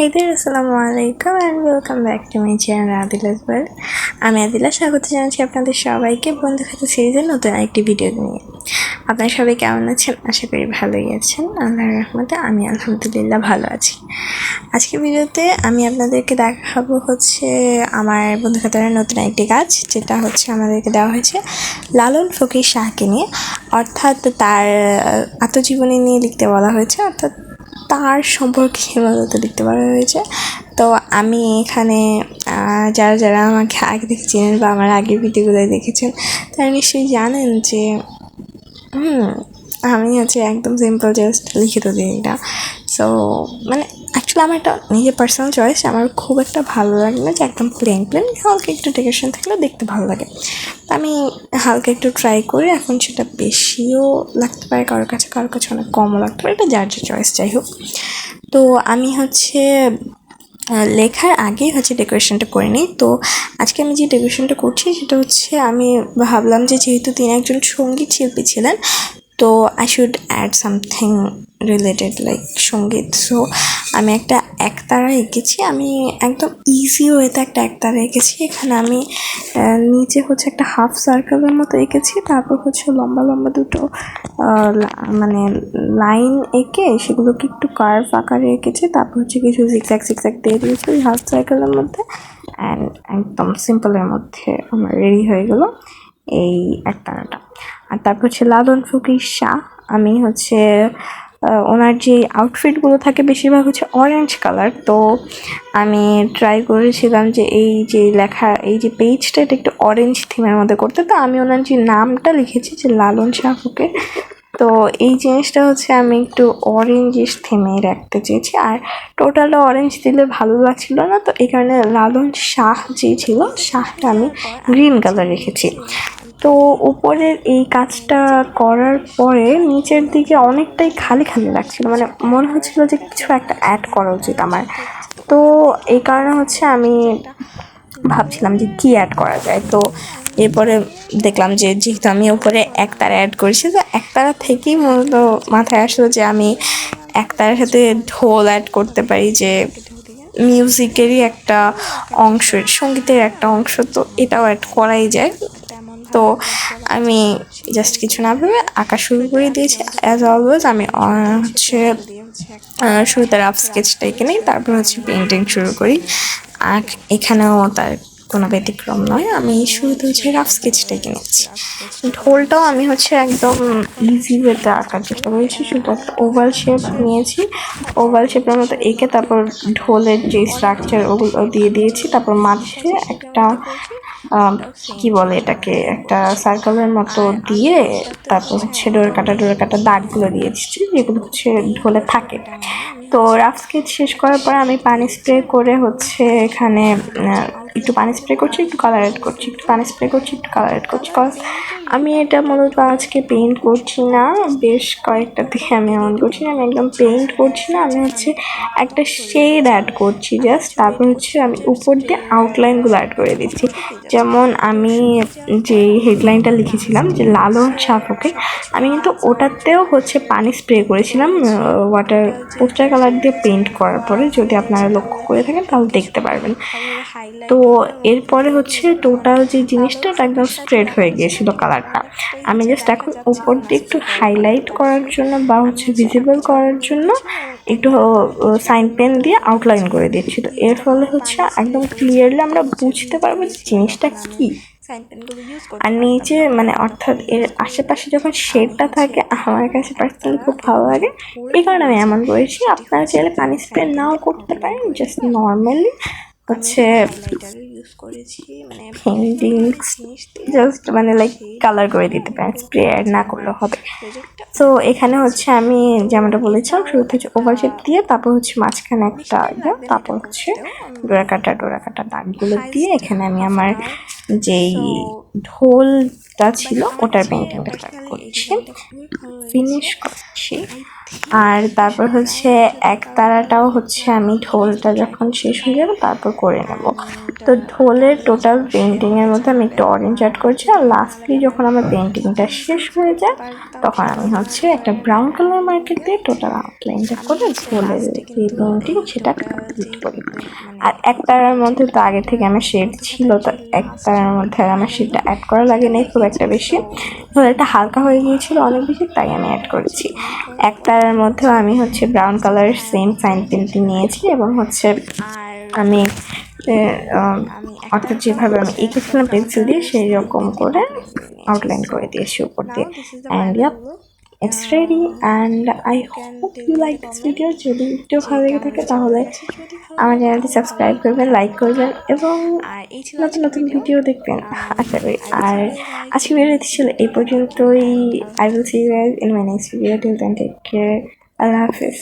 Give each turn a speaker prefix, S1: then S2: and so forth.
S1: Hey there, আসসালামু আলাইকুম and welcome back to my channel আদিলাস world আমি আদিলা স্বাগত জানাচ্ছি আপনাদের সবাইকে বন্ধু খাতা সিরিজের নতুন একটি ভিডিও নিয়ে। আপনারা সবাই কেমন আছেন? আশা করি ভালোই আছেন। আল্লাহর রহমতে আমি আলহামদুলিল্লাহ ভালো আছি। আজকের ভিডিওতে আমি আপনাদেরকে দেখাবো হচ্ছে আমার বন্ধু খাতার নতুন একটি কাজ যেটা হচ্ছে আমাদেরকে দেওয়া হয়েছে লালন ফকির শাহকে নিয়ে। অর্থাৎ তার আত্মজীবনী নিয়ে লিখতে বলা হয়েছে। অর্থাৎ তার সম্পর্কে মূলত লিখতে পারা হয়েছে। তো আমি এখানে যারা যারা আমাকে আগে থেকে চেনেন বা আমার আগের ভিডিওগুলো দেখেছেন, তারা নিশ্চয়ই জানেন যে, হুম, আমি হচ্ছে একদম সিম্পল জাস্ট লিখিত দিই এটা সো মানে অ্যাকচুয়ালি আমার একটা নিজের পার্সোনাল চয়েস আমার খুব একটা ভালো লাগে না যে একদম প্লেন প্লেন হালকা একটু ডেকোরেশন থাকলে দেখতে ভালো লাগে। তো আমি হালকা একটু ট্রাই করি, এখন সেটা বেশিও লাগতে পারে, কারোর কাছে কারোর কাছে অনেক কমও লাগতে পারে, এটা যার যে চয়েস যাই হোক। তো আমি হচ্ছে লেখার আগেই হচ্ছে ডেকোরেশনটা করে নিই। তো আজকে আমি যে ডেকোরেশনটা করছি, সেটা হচ্ছে আমি ভাবলাম যে যেহেতু তিনি একজন সংগীত শিল্পী ছিলেন তো I should add something related like সংগীত. সো আমি একটা একতারা এঁকেছি, আমি একদম ইজি ওয়েতে একটা একতারা এঁকেছি। এখানে আমি নিচে হচ্ছে একটা হাফ সার্কেলের মতো এঁকেছি, তারপর হচ্ছে লম্বা লম্বা দুটো মানে লাইন এঁকে সেগুলোকে একটু কার্ভ আকারে এঁকেছি, তারপর হচ্ছে কিছু জিগজ্যাগ জিগজ্যাগ দিয়ে দিয়েছি হাফ সার্কেলের মধ্যে। অ্যান্ড একদম সিম্পলের মধ্যে আমার রেডি হয়ে গেলো। এই একতারাটা আর তারপর হচ্ছে লালন ফকির শাহ, আমি হচ্ছে ওনার যে আউটফিটগুলো থাকে বেশিরভাগ হচ্ছে অরেঞ্জ কালার তো আমি ট্রাই করেছিলাম যে এই যে লেখা, এই যে পেজটা এটা একটু অরেঞ্জ থিমের মধ্যে করতে। তো আমি ওনার যে নামটা লিখেছি যে লালন শাহ ফকির, তো এই জিনিসটা হচ্ছে আমি একটু অরেঞ্জিস থিমে রাখতে চেয়েছি। আর টোটালটা অরেঞ্জ দিলে ভালো লাগছিল না, তো এই কারণে লালন শাহ যে ছিল, শাহটা আমি গ্রিন কালার রেখেছি। তো উপরের এই কাজটা করার পরে নিচের দিকে অনেকটাই খালি খালি লাগছিল। মানে মনে হচ্ছিল যে কিছু একটা অ্যাড করা উচিত আমার। তো এই কারণে হচ্ছে আমি ভাবছিলাম যে কী অ্যাড করা যায়। তো এরপরে দেখলাম যে যেহেতু আমি উপরে একতারা অ্যাড করেছি, তো একতারা থেকেই মূলত মাথায় আসলো যে আমি একতারার সাথে ঢোল অ্যাড করতে পারি যে মিউজিকেরই একটা অংশ, সঙ্গীতের একটা অংশ, তো এটাও অ্যাড করাই যায়। তো আমি জাস্ট কিছু না ভেবে আঁকা শুরু করে দিয়েছি। অ্যাজ অলওয়েজ আমি হচ্ছে শুরুতে রাফ স্কেচটা এঁকে নিই, তারপর হচ্ছে পেন্টিং শুরু করি। আর এখানেও তার কোনো ব্যতিক্রম নয়, আমি শুরুতে হচ্ছে রাফ স্কেচটা এঁকে নিচ্ছি। ঢোলটাও আমি হচ্ছে একদম ইজি ওয়েতে আঁকার চেষ্টা করেছি, শুধু একটা ওভাল শেপ নিয়েছি। ওভাল শেপের মতো এঁকে তারপর ঢোলের যে স্ট্রাকচার ওগুলো দিয়ে দিয়েছি, তারপর মাঝে একটা কি বলে এটাকে, একটা সার্কেলের মতো দিয়ে তারপর হচ্ছে ডোর কাটা ডোর কাটা দাগগুলো দিয়ে দিচ্ছি, যেগুলো হচ্ছে ঢোলে থাকে। তো রাফ স্কেচ শেষ করার পর আমি পানি স্প্রে করে হচ্ছে এখানে একটু পানি স্প্রে করছি, একটু কালার অ্যাড করছি, একটু পানি স্প্রে করছি, একটু কালার অ্যাড করছি কজ আমি এটা মূলত আজকে পেইন্ট করছি না, বেশ কয়েকটা থেকে আমি এমন করছি না, আমি একদম পেইন্ট করছি না, আমি হচ্ছে একটা শেড অ্যাড করছি জাস্ট তারপর হচ্ছে আমি উপর দিয়ে আউটলাইনগুলো অ্যাড করে দিচ্ছি। যেমন আমি যে হেডলাইনটা লিখেছিলাম যে লালন শাহকে আমি কিন্তু ওটাতেও হচ্ছে পানি স্প্রে করেছিলাম ওয়াটার পোস্টার কালার দিয়ে পেইন্ট করার পরে, যদি আপনারা লক্ষ্য করে থাকেন তাহলে দেখতে পারবেন। তো এরপরে হচ্ছে টোটাল যে জিনিসটা ওটা একদম স্ট্রেট হয়ে গিয়েছিল কালারটা আমি জাস্ট এখন উপর দিয়ে একটু হাইলাইট করার জন্য বা হচ্ছে ভিজিবল করার জন্য একটু সাইন পেন দিয়ে আউটলাইন করে দিচ্ছি তো এর ফলে হচ্ছে একদম ক্লিয়ারলি আমরা বুঝতে পারব যে জিনিসটা কী। আর নিচে মানে অর্থাৎ এর আশেপাশে যখন শেডটা থাকে আমার কাছে পার্সোনালি খুব ভালো লাগে। এই কারণে আমি এমন করেছি। আপনারা চাইলে পানি স্প্রে নাও করতে পারেন জাস্ট নর্মালি হচ্ছে ইউজ করেছি মানে জাস্ট মানে লাইক কালার করে দিতে পারেন স্প্রে অ্যাড না করলে হবে। তো এখানে হচ্ছে আমি যেমনটা বলেছিলাম শুরুতে হচ্ছে ওভার শেপ দিয়ে তারপর হচ্ছে মাঝখানে একটা ইয়ে, তারপর হচ্ছে ডোরা কাটা ডোরা কাটা দাগগুলো দিয়ে এখানে আমি আমার যেই ঢোলটা ছিল ওটার পেন্টিংটা করছি। ফিনিশ করছি। আর তারপর হচ্ছে এক তারাটাও হচ্ছে আমি ঢোলটা যখন শেষ হয়ে যাবে তারপর করে নেব। তো ঢোলের টোটাল পেন্টিং এর মধ্যে আমি একটু অরেঞ্জ অ্যাড করছি আর লাস্টলি যখন আমার পেন্টিংটা শেষ হয়ে যায় তখন আমি হচ্ছে একটা ব্রাউন কালার মার্কেট দিয়ে টোটাল আউটলাইনটা করে ঢোলের যে পেন্টিং সেটা কমপ্লিট করি। আর এক তারার মধ্যে তো আগে থেকে আমার শেড ছিল তো এক তারার মধ্যে আর আমার শেডটা অ্যাড করা লাগে নাই খুব একটা বেশি। ঢোলটা হালকা হয়ে গিয়েছিল অনেক বেশি তাই আমি অ্যাড করেছি। এক তারার মধ্যেও আমি হচ্ছে ব্রাউন কালারের সেম ফাইন পেন্টিং নিয়েছি এবং হচ্ছে আম, অর্থাৎ যেভাবে আমি এঁকেছিলাম পেন্সিল দিয়ে সেই রকম করে আউটলাইন করে দিয়েছি উপর দিয়ে। And yup it's ready and I hope you like this video যদি ভিডিও ভালো লেগে থাকে তাহলে আমার চ্যানেলটি সাবস্ক্রাইব করবেন লাইক করবেন এবং নতুন নতুন ভিডিও দেখবেন আশা করি। আর আজকে ভিডিওটি ছিল এই পর্যন্তই। I will see you in my next video till then take care Allah Hafiz.